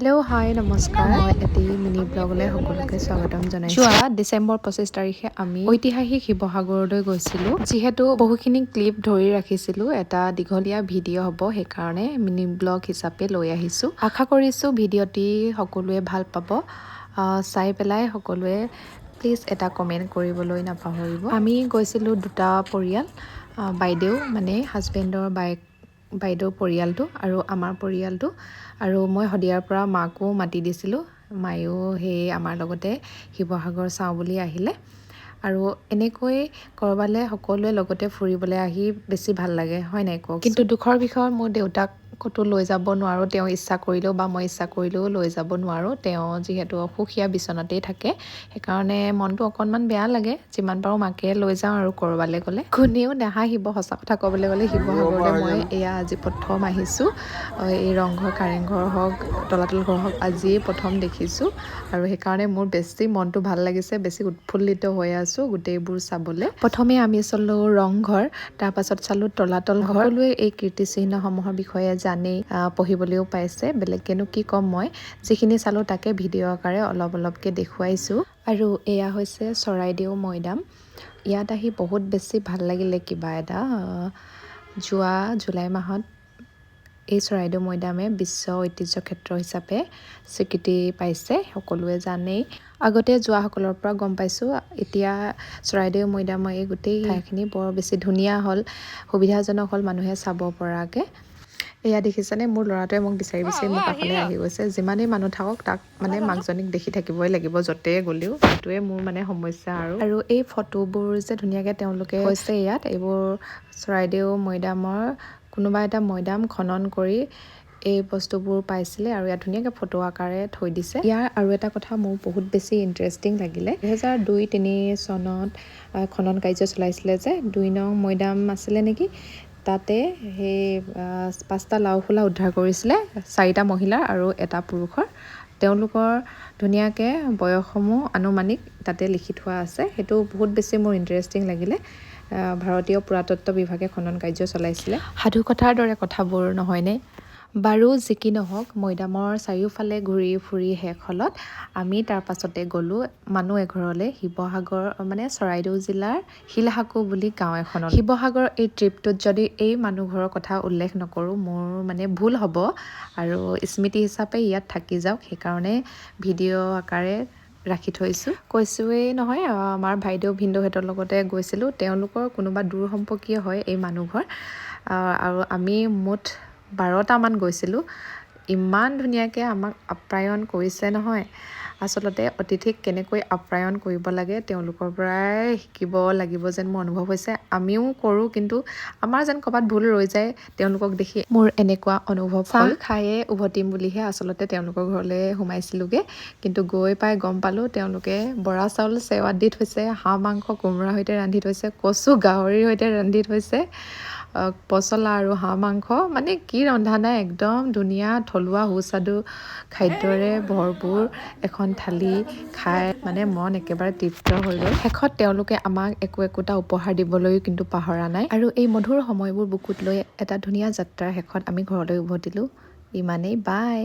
Hello হাই নমস্কাৰ। মই এটি মিনি ব্লগলৈ সকলোকে স্বাগতম জনাইছোঁ। যোৱা ডিচেম্বৰ পঁচিছ তাৰিখে আমি ঐতিহাসিক শিৱসাগৰলৈ গৈছিলোঁ যিহেতু বহুখিনি ক্লিপ ধৰি ৰাখিছিলোঁ। এটা দীঘলীয়া ভিডিঅ' হ'ব সেইকাৰণে মিনি ব্লগ হিচাপে লৈ আহিছোঁ। আশা কৰিছোঁ ভিডিঅ'টি সকলোৱে ভাল পাব। চাই পেলাই সকলোৱে প্লিজ এটা কমেণ্ট কৰিবলৈ নাপাহৰিব। আমি গৈছিলোঁ দুটা পৰিয়াল। বাইদেউ মানে হাজবেণ্ডৰ বাইক বাইদেউৰ পৰিয়ালটো আৰু আমাৰ পৰিয়ালটো। আৰু মই শদিয়াৰ পৰা মাকো মাতি দিছিলোঁ। মায়েও সেই আমাৰ লগতে শিৱসাগৰ চাওঁ বুলি আহিলে। আৰু এনেকৈ ক'ৰবালৈ সকলোৱে লগতে ফুৰিবলৈ আহি বেছি ভাল লাগে হয় নাই কওক? কিন্তু দুখৰ বিষয় মোৰ দেউতাক ক'তো লৈ যাব নোৱাৰোঁ তেওঁ ইচ্ছা কৰিলেও বা মই ইচ্ছা কৰিলেও লৈ যাব নোৱাৰোঁ। তেওঁ যিহেতু অসুখীয়া বিচনাতেই থাকে সেইকাৰণে মনটো অকণমান বেয়া লাগে। যিমান পাৰোঁ মাকে লৈ যাওঁ আৰু ক'ৰবালৈ গ'লে। কোনেও নাহাঁহিব সঁচা কথা ক'বলৈ গ'লে শিৱসাগৰলৈ মই এয়া আজি প্ৰথম আহিছোঁ। আহ, এই ৰংঘৰ কাৰেংঘৰ হওক তলাতল ঘৰ হওক আজিয়ে প্ৰথম দেখিছোঁ। আৰু সেইকাৰণে মোৰ বেছি মনটো ভাল লাগিছে বেছি উৎফুল্লিত হৈ আছোঁ গোটেইবোৰ চাবলৈ। প্ৰথমে আমি চালোঁ ৰংঘৰ তাৰপাছত চালোঁ তলাতল ঘৰ। সকলোৱে এই কীৰ্তিচিহ্নসমূহৰ বিষয়ে জানেই পঢ়িবলৈও পাইছে। বেলেগকেনো কি ক'ম মই? যিখিনি চালোঁ তাকে ভিডিঅ' আকাৰে অলপ অলপকৈ দেখুৱাইছোঁ। আৰু এয়া হৈছে চৰাইদেউ মৈদাম। ইয়াত আহি বহুত বেছি ভাল লাগিলে কিবা এটা। যোৱা জুলাই মাহত এই চৰাইদেউ মৈদামে বিশ্ব ঐতিহ্য ক্ষেত্ৰ হিচাপে স্বীকৃতি পাইছে সকলোৱে জানেই। আগতে যোৱাসকলৰ পৰা গম পাইছোঁ এতিয়া চৰাইদেউ মৈদামৰ এই গোটেই ঠাইখিনি বৰ বেছি ধুনীয়া হ'ল। সুবিধাজনক হ'ল মানুহে চাব পৰাকৈ। এয়া দেখিছেনে? মোৰ ল'ৰাটোৱে মোক বিচাৰি বিচাৰি মোৰ কাষলৈ আহি গৈছে। যিমানেই মানুহ থাকক তাক মানে মাকজনীক দেখি থাকিবই লাগিব য'তে গ'লেও। সেইটোৱে মোৰ মানে সমস্যা আৰু। আৰু এই ফটোবোৰ যে ধুনীয়াকৈ তেওঁলোকে হৈছে ইয়াত এইবোৰ চৰাইদেউ মৈদামৰ কোনোবা এটা মৈদাম খনন কৰি এই বস্তুবোৰ পাইছিলে আৰু ইয়াত ধুনীয়াকৈ ফটো আকাৰে থৈ দিছে। ইয়াৰ আৰু এটা কথা মোৰ বহুত বেছি ইণ্টাৰেষ্টিং লাগিলে। দুহেজাৰ দুই তিনি চনত খনন কাৰ্য চলাইছিলে যে। দুই নং মৈদাম আছিলে নেকি? তাতে সেই পাঁচটা লাওখোলা উদ্ধাৰ কৰিছিলে চাৰিটা মহিলাৰ আৰু এটা পুৰুষৰ। তেওঁলোকৰ ধুনীয়াকৈ বয়সসমূহ আনুমানিক তাতে লিখি থোৱা আছে। সেইটো বহুত বেছি মোৰ ইণ্টাৰেষ্টিং লাগিলে। ভাৰতীয় পুৰাতত্ত্ব বিভাগে খনন কাৰ্য চলাইছিলে। সাধু কথাৰ দৰে কথাবোৰ নহয়নে? বাৰু যি কি নহওক মৈদামৰ চাৰিওফালে ঘূৰি ফুৰি শেষ হ'লত আমি তাৰ পাছতে গ'লোঁ মানুহ এঘৰলৈ শিৱসাগৰ মানে চৰাইদেউ জিলাৰ শিলহাকু বুলি গাঁও এখনত শিৱসাগৰৰ এই ট্ৰিপটোত যদি এই মানুহ ঘৰৰ কথা উল্লেখ নকৰোঁ মোৰ মানে ভুল হ'ব আৰু স্মৃতি হিচাপে ইয়াত থাকি যাওক। সেইকাৰণে ভিডিঅ' আকাৰে ৰাখি থৈছোঁ। কৈছোঁৱেই নহয় আমাৰ ভাইদেউ ভিনদেউহঁতৰ লগতে গৈছিলোঁ। তেওঁলোকৰ কোনোবা দূৰ সম্পৰ্কীয় হয় এই মানুহঘৰ। আৰু আমি মুঠ বাৰটামান গৈছিলোঁ। ইমান ধুনীয়াকৈ আমাক আপ্যায়ন কৰিছে নহয়। আচলতে অতিথিক কেনেকৈ আপ্যায়ন কৰিব লাগে তেওঁলোকৰ পৰাই শিকিব লাগিব যেন মোৰ অনুভৱ হৈছে। আমিও কৰোঁ কিন্তু আমাৰ যেন ক'ৰবাত ভুল ৰৈ যায় তেওঁলোকক দেখি মোৰ এনেকুৱা অনুভৱ চাহ খায়ে উভতিম বুলিহে আচলতে তেওঁলোকৰ ঘৰলৈ সোমাইছিলোঁগৈ। কিন্তু গৈ পাই গম পালোঁ তেওঁলোকে বৰা চাউল চেৱাত দি থৈছে হাঁহ মাংস কোমোৰাৰ সৈতে ৰান্ধি থৈছে কচু গাহৰিৰ সৈতে ৰান্ধি থৈছে। পচলা আৰু হাঁহ মাংস মানে কি ৰন্ধা নাই একদম ধুনীয়া থলুৱা সুস্বাদু খাদ্যৰে ভৰপূৰ এখন থালি খাই মানে মন একেবাৰে তৃপ্ত হৈ গ'ল শেষত তেওঁলোকে আমাক একো একোটা উপহাৰ দিবলৈও কিন্তু পাহৰা নাই। আৰু এই মধুৰ সময়বোৰ বুকুত লৈ এটা ধুনীয়া যাত্ৰাৰ শেষত আমি ঘৰলৈ উভতিলোঁ। ইমানেই বাই।